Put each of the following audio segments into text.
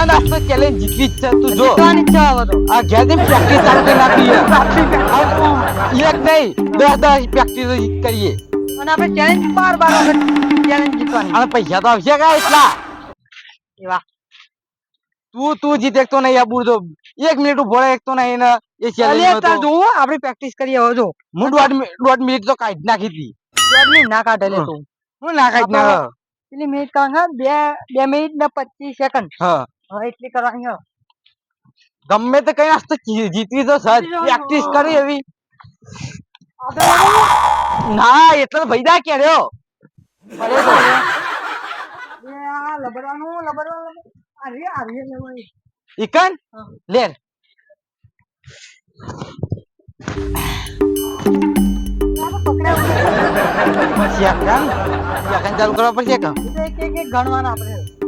ના નાસ્તો ચેલેન્જ જીતવી જ છે તું જો જીતવાની ઈચ્છા તો આ ઘેર જઈને પ્રેક્ટિસ ચાલુ નાખી એક નહીં દસ દસ પ્રેક્ટિસ કરીએ અને આપણે ચેલેન્જ બાર બાર ચેલેન્જ જીતવાની અને પૈસા તો આવશે કા એટલા એવા તું તું જીતે તો નહીં આ તો એક મિનિટ ઊભો એક તો નહીં એ ચેલેન્જ તાર જોવો આપણે પ્રેક્ટિસ કરીએ હવે જો હું દોઢ દોઢ મિનિટ તો કાઢી નાખી હતી દોઢ ના કાઢે તું હું ના કાઢી ના પેલી મિનિટ કરવાની બે બે મિનિટ ને પચીસ સેકન્ડ હા હવે એટલી કરવાની ગમે તે કઈ આસ્તે જીતવી તો સજ પ્રેક્ટિસ કરી એવી. ના એટલે ભૈદા કે રહ્યો. લબડવાનું લબડવાનું. આ રે લેવાય. ઈકન હા. લે આ તો પકડાયું. સેકન્ડ સેકન્ડ ચાલુ કરવા પડશે કે? ગણવાના આપણે.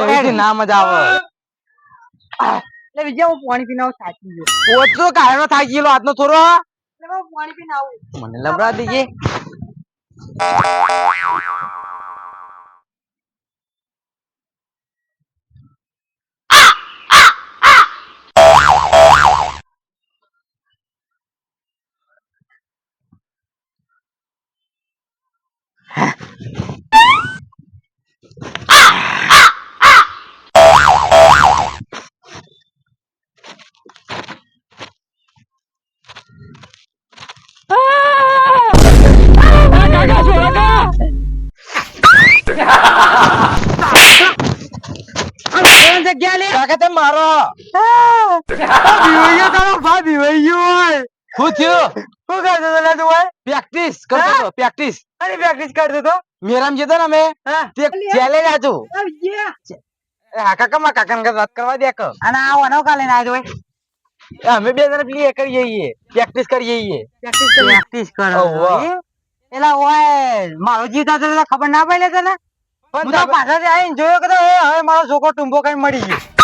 એવી રીતે ના મજા આવે. એટલે વિજય હું પાણી પીને આવું સાચી ગયો. ઓછો કારણો થાય ગયેલો આજનો થોડો એટલે હું પાણી પીને આવું. મને લબડા દીજે ત્રણ જગ્યા લે કાકા તે મારો. બીવાયો તારો ભા બીવાયો હોય. શું થયું? શું કરતો તો તું હોય પ્રેક્ટિસ કરતો તો પ્રેક્ટિસ અરે પ્રેક્ટિસ કરતો તો મેરામ જતો ને અમે તે ચેલેન્જ આજો. હા કાકા માં કાકા ને વાત કરવા દે કે અને આ વનો કાલે ના જોય અમે બે જણા પેલી કરીએ છીએ પ્રેક્ટિસ કરીએ છીએ પ્રેક્ટિસ કરો. એલા ઓય મારો જીતા તો ખબર ના પડી તને? હું તો પાછા આવીને જોયો કે હવે મારો છોકરો ટુંબો કઈ મળી ગયો.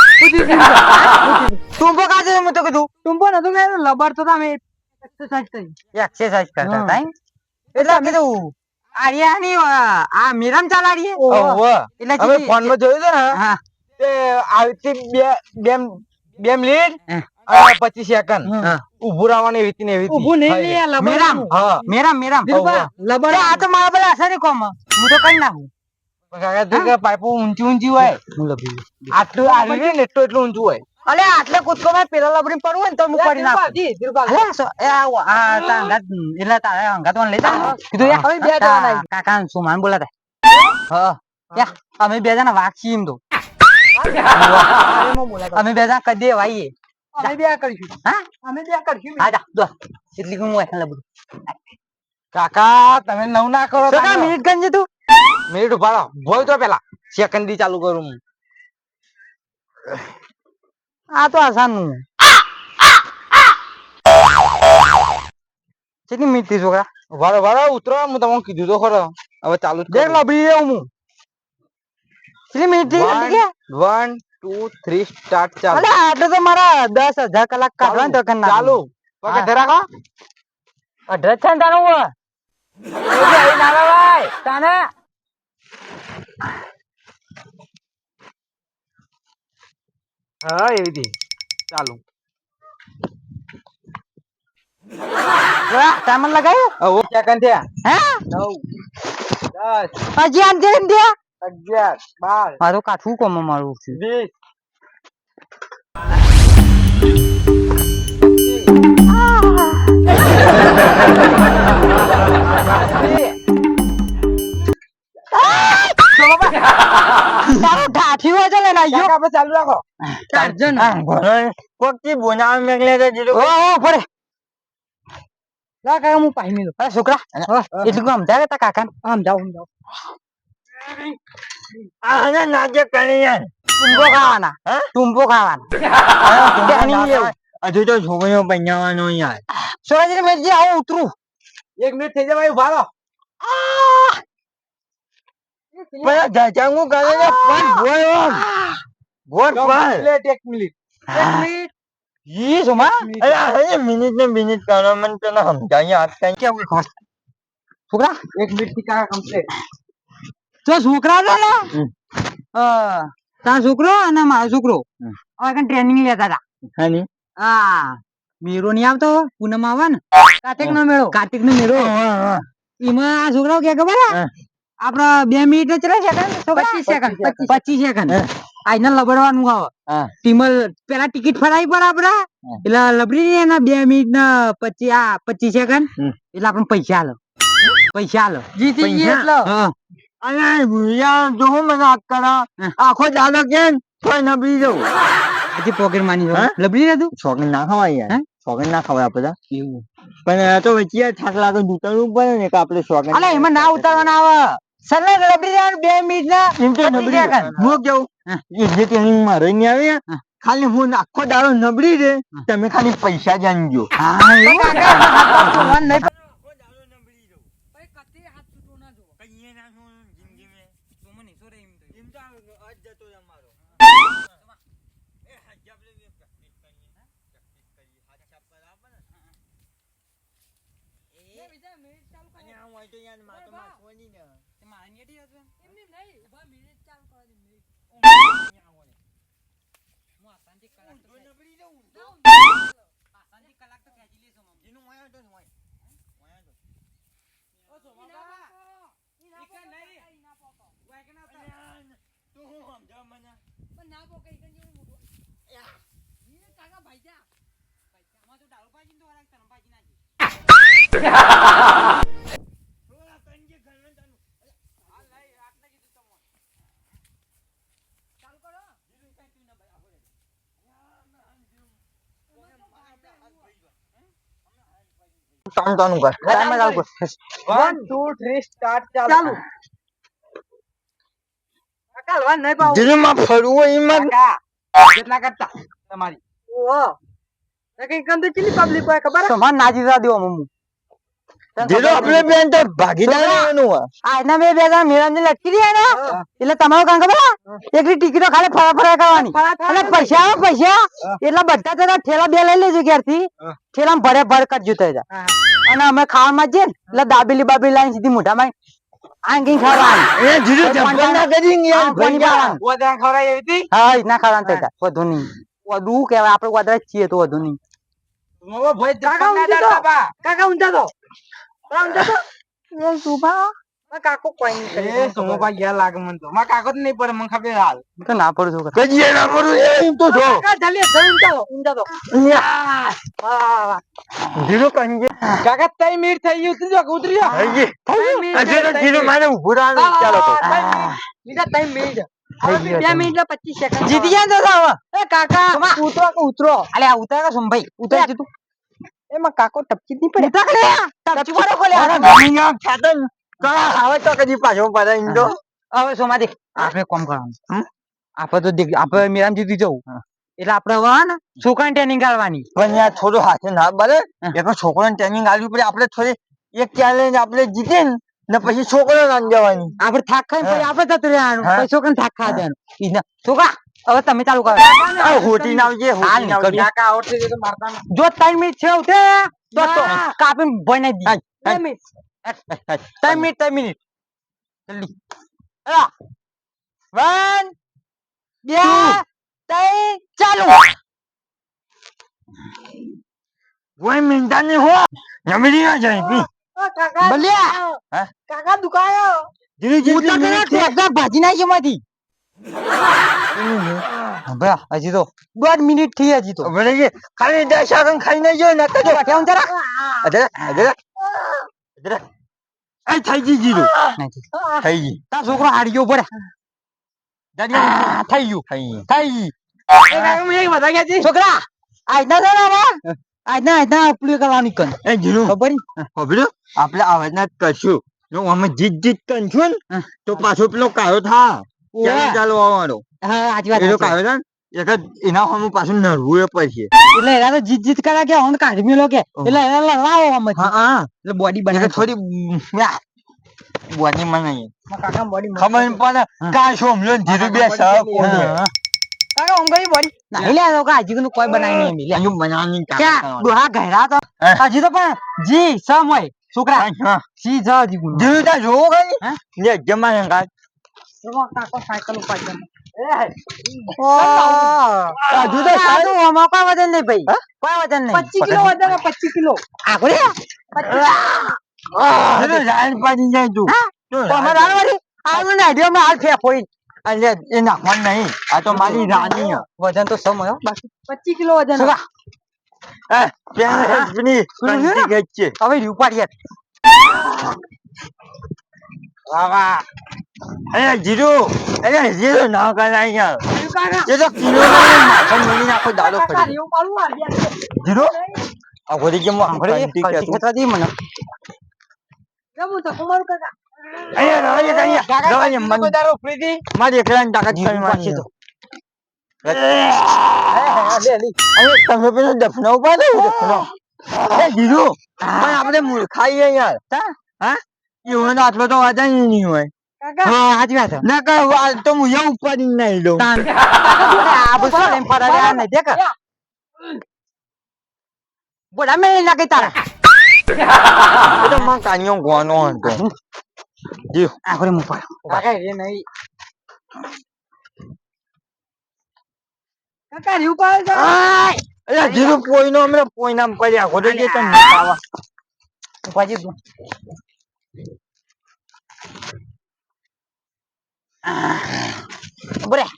ટુંબો કાજે મે તો કીધું ટુંબો નતો મે લબર તો અમે એક્સરસાઇઝ કરી. એક્સરસાઇઝ કરતા એમ? એટલે કીધું આર્યાની આ મિરમ ચાલાડીએ ઓહો. એટલે અમે ફોનમાં જોયું હતું ને તે આવી બે બે બે મિનિટ. પચીસ સેકન્ડ. હા. ઉભું રહેવાનું એવી રીતે ને એવી ઉભું ઊભું નહીં. મેરામ મેરામ મેરામ. લબર આ તો મારા પેલા અસર કોમ. હું તો કરી નાખું. કાકા પાઇપો ઊંચી ઊંચી હોય. આટલું આવી ને એટલું એટલું ઊંચું હોય. અલે આટલે કૂદકો માં પેલા લબડી પડવું ને તો હું કરી નાખું. એ આ આ તારા એટલે તારા અંગાત લઈ જા કીધું યા બે જણા કાકા ને સુમાન બોલાતા હા યા અમે બે જણા વાગશી એમ તો. અમે બે જણા કદી વાઈએ અમે બે કરીશું. હા? અમે બે કરીશું. હા જા દો એટલી હું હોય લબડું કાકા તમે નવ ના કરો મિનિટ ગંજ તું? મિનિટ ઊભા રહો ભોય તો પેલા. સેકન્ડ ચાલુ કરું. હું. આ તો આસાન ચેની મીઠી છોકરા. વારો વારો ઉતરો. હું તમને કીધું તો ખરો. હવે ચાલુ દેખ લો બી એવું હું. કેટલી મીઠી થી One, કેટલી કે one, two, three, start, ચાલુ. અરે આટલે તો મારા દસ હજાર કલાક કાઢવા તો ચાલુ. પગે હા. ધરાકો અઢાર છે ને તારું તાને હા એવી રીતે ચાલુ. સામાન લગાવ્યું હવે સેકન્ડ થયા? હે? નવ દસ હજી આમ જઈને દે અગિયાર બાર મારું કાઠું કોમ મારું છે. વીસ. તારું ઠાઠી હોય છે ને ના યો કાકા, ચાલુ રાખો? કાઢજો ને. કોકથી બોનાવા તો જીરો ઓ ઓ પડે લા કાકા હું પાઈ મીલો. અરે છોકરા એટલું આમ જા તા કાકા આમ જાવ આમ જાવ આને નાજે કરી યાર ટુંબો ખાવાના. હજુ તો છોકરીઓ પૈયાવાનો યાર. સોરાજી મેં જે આવું ઉતરું. એક મિનિટ થઈ જાય ભાઈ ઊભા રહો. પેલા જજાંગુ ગાલે ને પણ ગોળ ઓમ ગોડ પર લેટ એક મિનિટ. એક મિનિટ. ઈ સોમા અરે અરે મિનિટ ને મિનિટ કરો મને તને સમજાય. હાથ કઈ કેવું ખબર છોકરા? એક મિનિટથી કા કમ્પ્લીટ જો છોકરા ને. હા તારો છોકરો અને મારો છોકરો. આ હવે ટ્રેનિંગ લેતા હતા. હાની? હા. મીરો નહીં આવતો પૂનમ આવે ને કાર્તિક નો મેળો. કાર્તિક નો મેળો? એમાં આ છોકરાઓ કે ખબર. આપડે બે મિનિટ નો ચલા સેકન્ડ પચીસ સેકન્ડ પચીસ સેકન્ડ આઈને લબડવાનું આવે. ટીમલ પેલા ટિકિટ ફરાવી પડે આપડે એટલે લબડી ને એના બે મિનિટ ના પચીસ આ પચીસ સેકન્ડ એટલે આપણે પૈસા આલો. પૈસા આલો. જીતી ગઈ એટલે. અરે ભૂયા જો હું મને આ આખો દાડો કેમ? કોઈ નબળી જવું. આજે પોકેટ માની? લબડી નતું છોકરી ના ખવાય યાર. હે? ના ખવાય આપણે એવું. પણ તો વચ્ચે થાક લાગે ઉતરવું પડે ને કે આપણે છોકરી અલે એમાં ના ઉતારવાના આવે. સરના રબડી જાય બે મિનિટ ના નબળી. હું કેવું? એ જે ટ્રેનિંગમાં રહીને આવે. ખાલી હું આખો દાડો નબળી રે તમે ખાલી પૈસા જાણજો. હા એવું નહીં તાનું તાનું કર ટાઈમ જ આવું કર. વન ટુ થ્રી સ્ટાર્ટ ચાલુ કાકા હલવાન નઈ પાવું દિલમાં ફરવું એમાં કાકા કેટલા કરતા તમારી ઓહો કઈ કમ તો ચીલી પબ્લિક હોય ખબર તમાર નાજી જા દેવો મમ્મુ દિલો આપણે બેન તો ભાગીદાર રહેવાનું હોય. આજના બે બે જણા ને લટકી રહ્યા ને એટલે તમારું કામ ખબર? એકલી ટિકિટો ખાલી ફરા ફરા કરવાની અને પૈસા પૈસા એટલા બધા જણા ઠેલા બે લઈ લેજો ઘેરથી ઠેલા ભરે ભર કરજો તો અને અમે ખાવામાં જઈએ એટલે દાબેલી બાબેલી લાઈન સીધી મોઢામાં આંગી ખાવાની એ જીલો એ ના કરી ને યાર આ કોની ભૈયા. પાડવાનું? હા ના ખાવાનું થતા વધુ નહીં. વધુ કેવાય આપણે વધારે છીએ તો વધુ નહીં. કાકા ઊંચા તો? કાકા ઊંચા તો? કાકા ઊંચા તો? એ સુભા કાકો કોઈ નહીં કરે. તો ના પડું છું કજીએ ના પડું એ એમ તો જો કાકા જલ્દી ઊંચા તો ઊંચા તો જીરો. જીલો કંજે. કાકા તઈ મીર થઈ ગયું તું જો ઉતરી જા. જીલો તઈ જીલો મિનિટ. મારે ઊભું રાણ ચાલો તો. લીધા તઈ મીર બે મિનિટ ને પચીસ સેકન્ડ જીતી ગયા તો સાવ કાકા ઉતરો ઉતરો. અલે ઉતર સંભાઈ? ઉતર છે એમાં કાકો ટપકી નહીં પડે. ટપકી પડે. આવે તો કદી પાછો પડે એમ તો હવે સોમા દેખ આપણે કોમ કરવાનું. આપણે તો આપણે મેરામ જીતી જવું. એટલે આપણે હવે ને છોકરાની ટ્રેનિંગ કરવાની પણ યાર થોડું હાથે ના બને. એક છોકરાને ટ્રેનિંગ આપવી પડે. આપણે થોડી એક ચેલેન્જ આપણે જીતે ને ને પછી છોકરો નામ જવાની આપણે થાક ખાઈ પછી આપણે જતું રહેવાનું. પછી છોકરાને થાક ખાવા દેવાનું. છોકરા હવે તમે ચાલુ કરો. હોટી ના આવજે હોટી ના આવજે. નીકળજો. જો ત્રણ મિનિટ છે ઉઠે. તો તો કાપીને ભોય દી. ત્રણ મિનિટ ત્રણ મિનિટ મિનિટ જલ્દી વન બે ત્રણ ચાલુ કોઈ મિનતા નહીં હો જમીની ના જાય પી બલ્યા? કાકા દુખાયો ધીરે તો ધીરે ટ્રેક્ટર ભાજી નાખી એમાંથી હંભળા, હજી તો દોઢ મિનિટ થઈ હજી તો ભલે ખાલી દસ આગળ ખાઈ જોઈએ ને જરા અધર અધર એ થઈ ગઈ જીરો થઈ ગઈ તાર છોકરો હારી ગયો પડે થઈ ગયું થઈ થઈ ગઈ છોકરા આજના છે ને? આજના આજના આપણું કરવાની કન એ જીરો ખબર? ખબર આપણે જ કરશું જો અમે જીત જીત કરશું ને હા. તો પાછો પેલો કાયો થા ચાલો આવવાનો હા સાચી વાત કાયો જ એના હમ પાછું નરવું એ પછી એટલે એના તો જીત જીત કરા કે હું કાઢી મેલો કે એટલે એના લડાવો હમ હા હા. એટલે બોડી બને થોડી બોડી મને કાકા બોડી ખબર પડે. કા શું હમણાં ધીરે બે સાહેબ કાકા હમ ગઈ બોડી નહીં લે તો હજી નું કોઈ બનાવી નહીં લે હું બનાવવાની ક્યાં? તાકાત ડોહા ઘેરા તો. હજી તો પણ જી સમ હોય છોકરા સી જા ત્યાં જોવો ખાલી. હા? લે જમા કાંઈ કાકો સાયકલ ઉપાડી હજુ તો સારું આમાં કોઈ વજન નહીં ભાઈ. કોઈ વજન નહીં. પચીસ કિલો વજન પચીસ કિલો. આખું જીરું જાણ પાડી જાય તું. તમારે આવડી હાલ ફેંક એ નાખવાનું નહીં. આ તો મારી રાની વજન તો સમ બાકી પચીસ કિલો વજન. હવે રીવ વાહ. અરે જીરું અરે જીરું ના કરાય યાર એવું તો કિલો માથે મેલી નાખો દાડો ફરી એવું આ રહ્યા. જીરું આ ઘોડી કેમ સાંભળે કંઠી કલસી કહેતું? ખેતવા દી મને જમું તો કુમારું કાકા. અહીંયા રવા દે અહીંયા, રવા દે, મન- મારી એકલાની તાકાત જીરું કરવાની તો. તમે પેલો દફનો ઉપાડો ને, દફનો. પણ આપણે મૂર્ખાઈએ યાર હા એવો આટલો તો વાંધો નહીં હોય. પોઈનો અમે પોઈનામ પડ્યા. ખોટો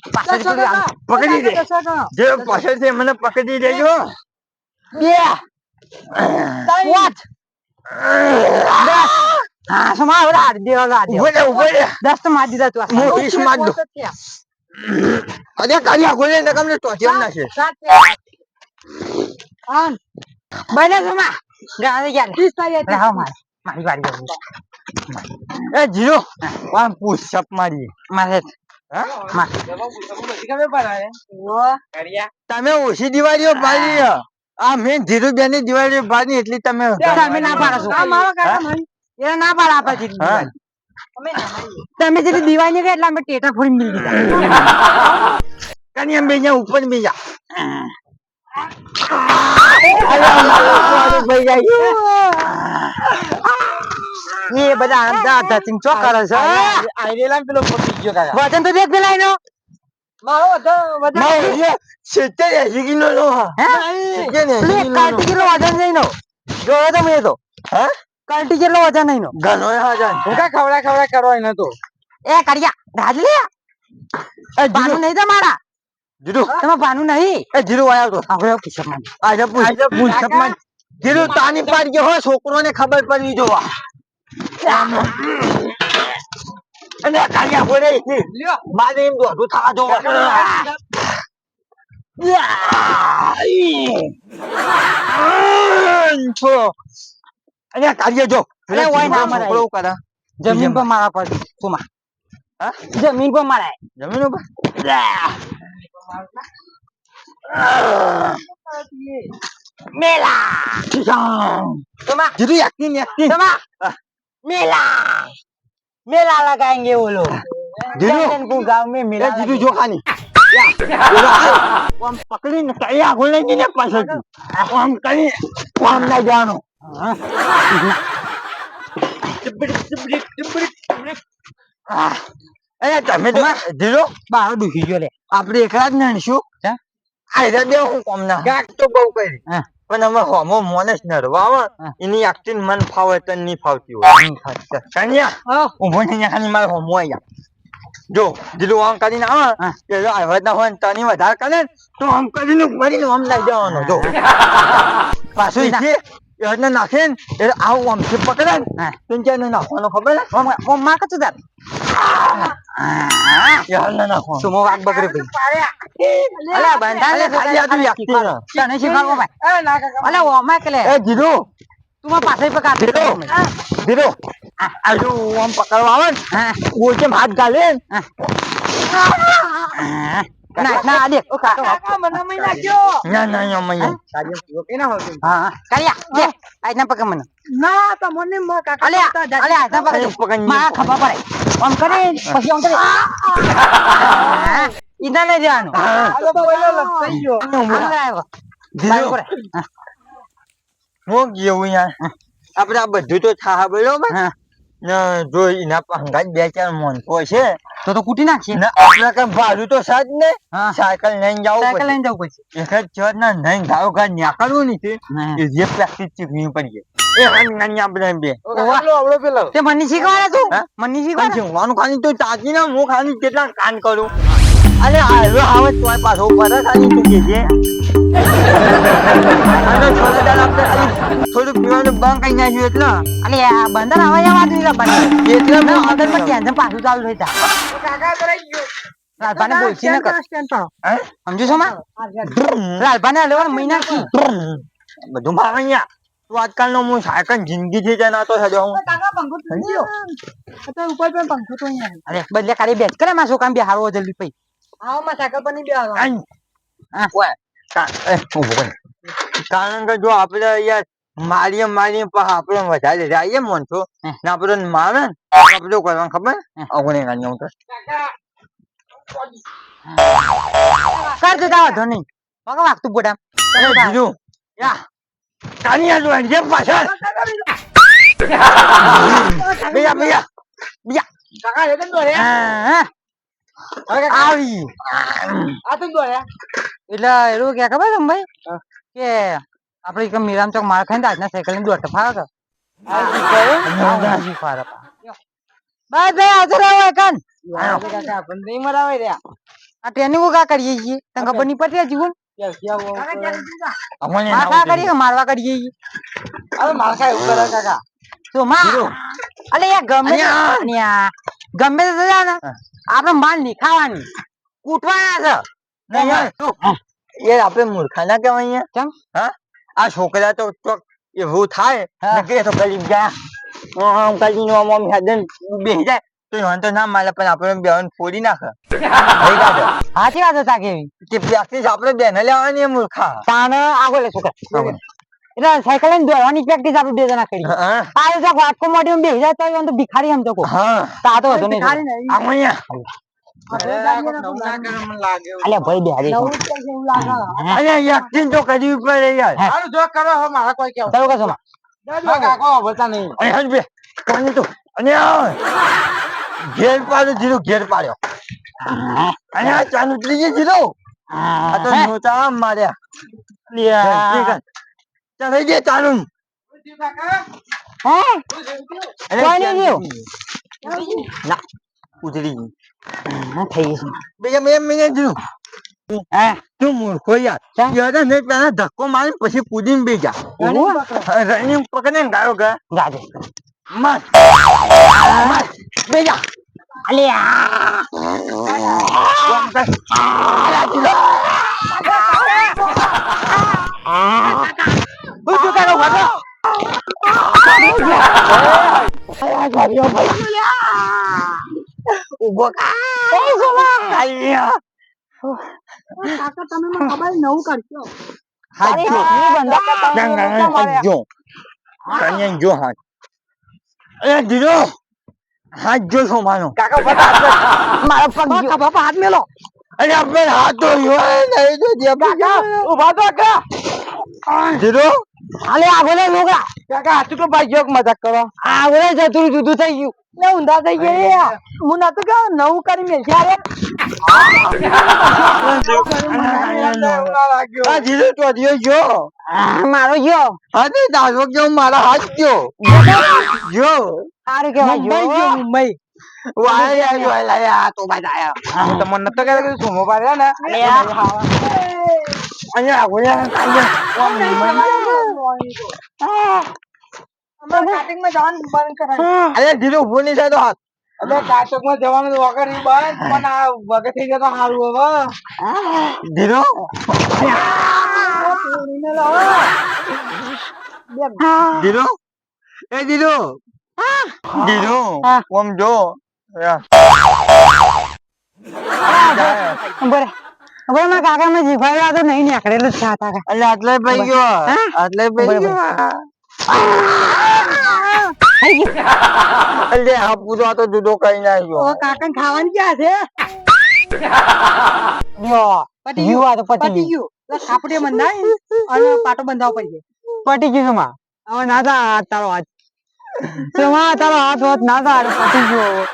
જે પાછળથી દસો આમ. પકડી દે. દસો જે પાછળથી મને પકડી દેજો બે. પાંચ હા સમા ઓલા દે ઓલા દે. ઊભો રે ઊભો રે દસ તો મારી દીધા તું આ હું. વીસમાં જ દઉં. અરે કાઢ્યા ગોલે ને તમને ટોચિયમ નાખે સાત થયા. આઠ. બને સમા ગાડી ગયા લે. ત્રીસ હા મારી મારી આવી. એ જીરો આમ પુષપ મારી. મારે તમે ઓછી દિવાળીઓ પાડી. આ મેં ધીરુબેનની દિવાળીઓ પાડી એટલી તમે તમે ના પાડો છો. ના પાડ આપે. અમે મારીએ. તમે જેટલી દિવાળી ગઈ એટલે અમે ટેટા ફોડી મિલ દીધા કની એમ બીજા ઉપર બીજા એ બધા આંધા ધતિંગ ચો કરે છે વજન તો દેખ પેલા એનો. મારો વધુ- વધારે. સિત્તેર એસી કિલો નો પેલું. કાંટી જેટલો વજન નહીં નો જોયો તો મેં તો? હે? કાંટી જેટલો વજન નહીં નો ઘણો એ હાજર. ખવડા ખવડા કરો એનો તો. એ કરિયા રાજ લે. એ પાનું જીરો, નહીં તમારા. જીરો, તમે ભાનુ નહીં. એ જીરો આયો તો. આપણે કિસ્મતમાં આજે પૂછ- પૂછપમાં જીરુ તાની પાડ ગયો છોકરો ને ખબર પડવી જોવા. અને કાલ્યા બોલે છે. લ્યો મારે એમ દોઢું થવા છો. અને કાર્ય જો અરે ઓય ના મરાય. છોકરો કરે જમીન પર મારા પર સુમા હા? જમીન પર મારાય જમીન ઉપર મેલા સુમા જીરું એકની ને એકની. सुमा मेला मेला लगाएंगे वो लोग जीजू। चंदनपुर गांव में એ मेला જીરું જો ખાની આમ પકડીને કયા ગોલે ને પાછળથી આમ કરી આમ ના જવાનું આહ. અરે તમે તો જીરો બાર દુખી ગયો લે આપણે એકલા જ નણશું હે? આ રે બે હું કોમ ના ગાક તો બહુ કરી હા. પણ અમે હોમો મોનેસ નરવા આવે. એની એક્ટિંગ મન ફાવે તો નહીં ફાવતી હોય. કન્યા હા. ઊભો અહીંયા ખાલી મારે હોમો અહીંયા જો જીરું આમ કરીને આવે. કે જો આવ્યા ના હોય તની વધારે કરે તો આમ કરીને ભરીને આમ લઈ જવાનો. જો. પાછું છે એને નાખે ને આવું આમ થી પકડે ને નાખવાનો ખબર ને ઓમ નાખવાનો. સુમો વાગ બગડે ભાઈ અલે બંધા લે ખાલી આ તું એકટી ના. તને શીખવાડવો ભાઈ એ ના કાકા અલે ઓમાં કે એ જીરું તું માં પકા જીરો જીરો આ જો પકડવા આવે ને હાથ ગાલે ને? ના ના આ ઓ કાકા કાકા મને મહી નાખ્યો. ના ના ના મૈયા હા? હા દે. આજ ના પકડ મને. ના તો મને મ- કાકા અલે અલે આજ ના પકડ. પકડમાં ખબર પડે આમ કરે પછી આમ કરે. ઈના લઈ જવાનું. આ તો પહેલો લપ ગયો. આવ્યો જીરો કરે હું. કેવું યાર આપણે આ બધું તો થા બરોબર હા. ને જો એના પંગાજ બે ચાર મોનકો છે તો તો કૂટી નાખીએ. ને આપણે કે ભાડું તો સાજ ને. સાયકલ લઈને જવું સાયકલ લઈને જવું પછી. એક જ ચર ના નહીં ગાવ ગા નીકળવું નથી એ જે પ્રેક્ટિસ શીખવી પડીએ એ હન નાની આપણે બે. ઓલો આવડો પેલો. તે મને શીખવાડે તું? મને પણ શીખવાડે? વાનું ખાની તો તાકી ના હું ખાની કેટલા કાન કરું. અરે હવે હવે તોય પાછો ઉપર ખાની તું કે છે અને થોડા દાડા થોડું પીવાનું બંધ કરી નાખ્યું એટલે અને આ બંદર આવે જવા દઉં બંદર એટલે મેં અંદરમાં ટેન્શન પાછું ચાલુ થઈ બધું બેસ કરે માં છોકરા બેહારવો જલ્દી પઈ આવો માં સાયકલ પર નહીં બેહવાનો. કારણ કે જો આપડે યાર મારીએ મારીએ પછી આપણે વધારે જઈએ મોનસો. ને આપડે મારે શું કરવાનું ખબર? અગુણે ગાડી હું તો. કર દેતા વાંધો નહીં પગ વાગતું ગોડા એ યા. કાની આ જે પાછળ બીજા બીજા બીજા કાકા એ તો દોડ્યા આવી. આ એટલે એવું કે ખબર તમે ભાઈ કે આપડે એક મીરામ ચોક માર ખાઈને આજના સાયકલની દોડ ફાવે કે. બસ ભાઈ હાજર આવો એકન. આ ટ્રેનિંગ કા કરીએ છીએ. તને ખબર નહીં પડતી જીવન મારવા કરીએ કે અલે ગમે. ગમે તે આપણે માલ નહીં ખાવાની. કૂટવાના છે. યાર. આપણે મૂર્ખા ના કેવા કેમ? હા? આ છોકરા તો ચોક એવું થાય. કે તો કરી ગયા આમ બેસી જાય. તો ના માલે પણ આપણે બેન ફોડી નાખે. સાચી વાત હતા કેવી કે પ્રેક્ટિસ આપણે બેને લેવાની મૂર્ખા. તાણ આગળ લે છોકરા. એટલે સાયકલ ને દોડવાની પ્રેક્ટિસ આપણે બે જણા કરી હા આ જો વાટકો મોટી બેસી જાય તો તો ભિખારી એમ તો આ તા તો વધુ નહીં અલે ભાઈ બે હારી અહીંયા યકીન તો કરવી પડે યાર. હારું જો કરો હવે મારે કોઈ કેવું તારું કશો માં. કાકો વાપરતા નહીં. અહીં હજ બે. કોની તો? અને ઘેર પાડ્યો જીરો ઘેર પાડ્યો અને આ ચાલુ ત્રીજી જીરો. આ તો નોતા આમ માર્યા. ઠીક ચાલ થઈ ગયા ચાલુ કાકા હે? અરે કોઈ ચાલુ. ગયું. ના ઉતરી ગઈ હા, થઈ ગયું બીજા બે મિનિટ જીરો હે તું મૂર્ખો યાર યાર ને પેલા ધક્કો મારી પછી કૂદીને બે જા રનિંગ પકડે ને ગાયો ગા જાજે મત બે જા શું કરું ભાગો ઊભો કાકા કાકા તમે મને ખબર નવું કરજો. હાજો બંધા ના. હાથ જો કન્યા જો હાથ એ જીરો હાથ જો છો માનો. કાકા. મારો પગ ગયો. બાપા હાથ મેલો. અરે આપણે હાથ તો યોય નહીં તો જે કાકા ઊભા તો કા જીરો અલે આગો લે છોકરા કાકા હાથું તો ભાઈ જોક મજાક કરો. આગો જતું જુદું થઈ ગયું. લે ઊંધા થઈ ગયા. હું નતું કે નવું કરી મેલ ત્યારે આ જીરો તો દિયો જો આ, મારો ગયો. હા તે દાદો ગયો મારા હાથ ગયો. જો આરે કે મુંબઈ ગયો મુંબઈ. વાય આયો લાયા તો બાદ આયા હું તમને નતો કહેતો કે સુમો પાડ્યા ને. અહીંયા જવાનું બંધ કરાય અરે જીરો ઊભો નહીં થતો હાથ એટલે માં જવાનું તો વગર ઈ બંધ પણ આ વગર થઈ જતો સારું હવે લાવો. જીરો એ જીરો હા. ઓમ જો યા. બરે બરે મારા કાકા મેં જીભાડ્યા તો નહીં નીકળેલું જ છે એટલે આટલે પઈ ગયો. આટલે પઈ ગયો. એટલે આ પૂરો તો જુદો કઈ ઓ કાકા ખાવાનું ક્યાં છે? પતી ગયું. તો પતી ગયું. ગયું. બંધાય અને પાટો બંધાવો પડી પટી ગયું માં હવે ના તારો હાથ. તારો હાથ ના કાઢ પટી ગયો.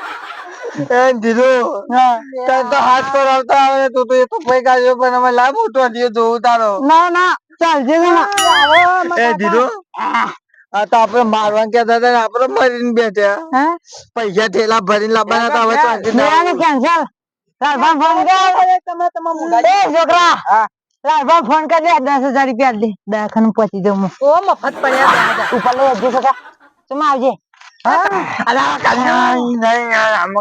હવે. એ ધીરુ હા. તને તો હાથ પર આવતા આવે તું તો એ તો પૈ કાઢ્યો પણ અમે લાવ મોટો દિયો જોવું તારો. ના ના ચાલજે ને. એ ધીરુ આ તો આપડે મારવા કહેતા હતા આપડે મરીને બેઠા હે? પૈસા થેલા ભરીને લાવવાના હતા હવે તો આજે ના કેન્સલ લાલભાઈ ફોન કર. એ છોકરા. લાલભાઈ ફોન કરજે દસ હજાર રૂપિયા દે દવાખાને પહોંચી જાઉં હું. ઓ મફત પડ્યા ઉપર લઈ આવજે છોકરા. તમે આવજે અલા કન્યા નહીં યાર આમ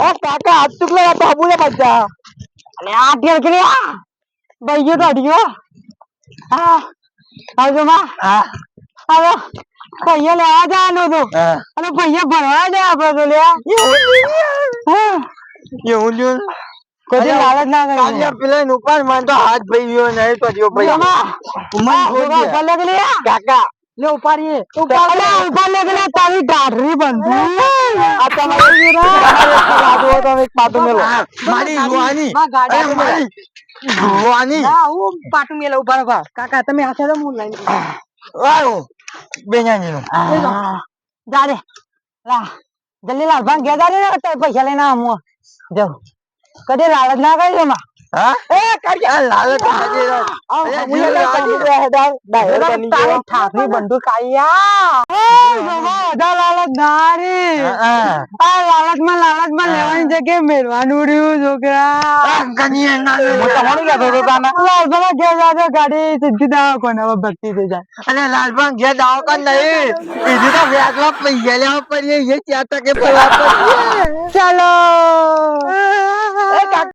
એ કાકા હાથ ટુકલો બાબુ ને બચ્ચા અલે આ ટેર કે ભાઈ ગયો તો અડ્યો હા આવજો માં તો પેલા હાથ ભાઈ ગયો નહીં તો જો ભાઈ કાકા લે ઉપાડીએ. અલે ઉપર લગ લે તારી ગાઢરી બંધુ. આ તમારે તમારે એક પાટો હોય તો એક પાટો મેલો. મારી યુવાની મારી યુવાની હા હું પાટું મેલે ઊભા રહો ભા. કાકા તમે આ સાઈડ હું લાઈન આયો બેኛની નું જા રે. લા જલ્દી લાલ ભાંગ ગયા જા રે ને તો પૈસા લઈને આવું જાઉં. કદી લાલચ ના કરી માં હા એ કાઢી આ લાલ તો હજી રહે. અરે જીવ લાગી રહે ડાળ. ડાયર બની ગયો. ઠાકરી બંદૂક આયા એ બાબા અઢા લાલચ ના રે હા, આ લાલચમાં લાલચમાં લેવાની જગ્યાએ મેળવાનું રહ્યું છોકરા. આ કનીએ ના. હું તમારું કહેતો હતો તાને. લાલ ભાઈ ઘેર જાજો ગાડી સીધી દાવા કોને હવે ભક્તિ થઈ જાય અને લાલભાઈ ઘેર દવાખાન નહીં બીજું તો વ્યાજમાં પૈસા લેવા પડીએ એ ચાર ટકે પડીએ ચાલો